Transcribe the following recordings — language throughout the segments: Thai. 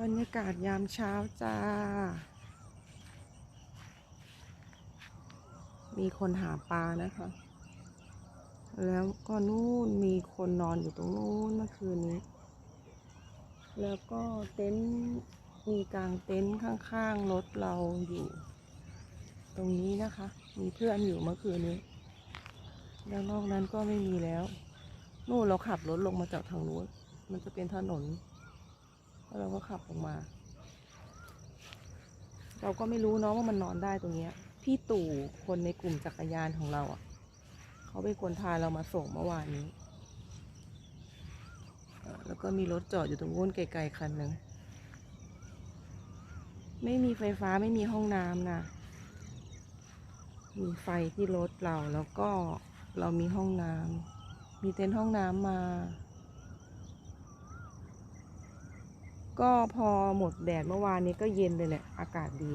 บรรยากาศยามเช้าจ้า มีคนหาปลานะคะ แล้วก็นู่นมีคนนอนอยู่ตรงนู้นเมื่อคืนนี้ แล้วก็เต็นท์มีกลางเต็นท์ข้างๆรถเราอยู่ ตรงนี้นะคะ มีเพื่อนอยู่เมื่อคืนนี้ แล้วนอกนั้นก็ไม่มีแล้ว นู่นเราขับรถลงมาจากทางนู้น มันจะเป็นถนน แล้วเราก็ขับลงมา เราก็ไม่รู้เนาะว่ามันนอนได้ตรงเนี้ย พี่ตู่คนในกลุ่มจักรยานของเราอะ เขาเป็นคนพาเรามาส่งเมื่อวานนี้ แล้วก็มีรถจอดอยู่ตรงนู้นไกลๆคันหนึ่งไม่มีไฟฟ้าไม่มีห้องน้ำนะมีไฟที่รถเราแล้วก็เรามีห้องน้ำมีเต็นท์ห้องน้ำมา ก็พอหมดแดดเมื่อวานนี้ก็เย็นเลยแหละ อากาศดี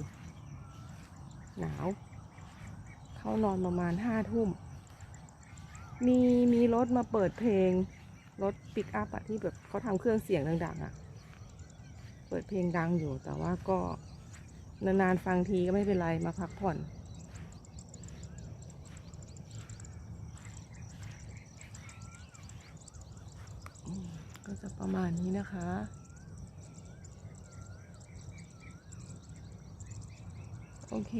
หนาว เข้านอนประมาณห้าทุ่ม มีมีรถมาเปิดเพลง รถปิกอัพอะที่แบบเขาทำเครื่องเสียงดังๆอะเปิดเพลงดังอยู่ แต่ว่าก็นานๆฟังทีก็ไม่เป็นไรมาพักผ่อนก็จะประมาณนี้นะคะ โอเค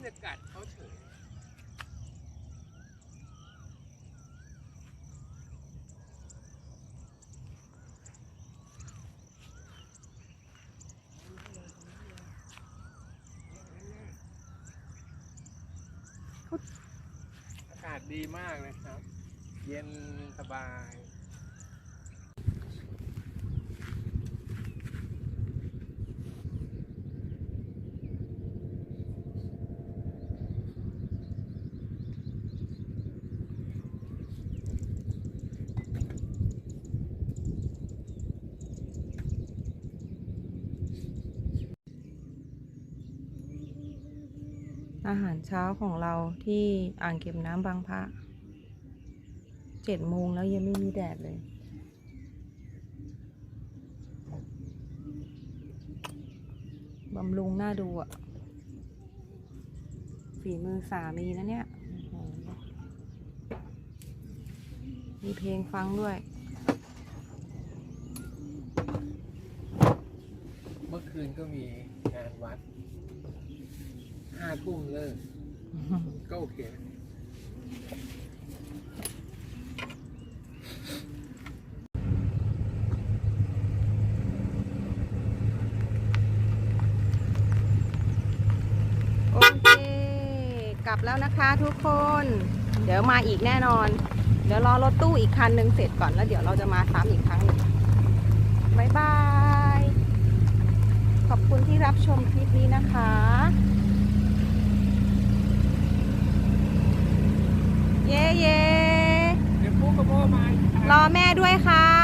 ผู้บรรยากาศเขาเฉยอากาศดีมากเลยครับ เย็นสบาย อาหารเช้าของเราที่อ่างเก็บน้ำบางพระเจ็ดโมงแล้วยังไม่มีแดดเลย บำรุงน้าดูอะฝีมือสามีนะเนี่ย มีเพลงฟังด้วย เมื่อคืนก็มีงานวัด ทุ่มเลิกก็โอเคโอเค กลับแล้วนะคะทุกคน เดี๋ยวมาอีกแน่นอน เดี๋ยวรอรถตู้อีกคันหนึ่งเสร็จก่อนแล้วเดี๋ยวเราจะมาซ้ำอีกครั้งหนึ่งบ๊ายบาย ขอบคุณที่รับชมคลิปนี้นะคะ เย้เย้ เดี๋ยวปุ๊กกับพ่อมาอีกครั้ง รอแม่ด้วยค่ะ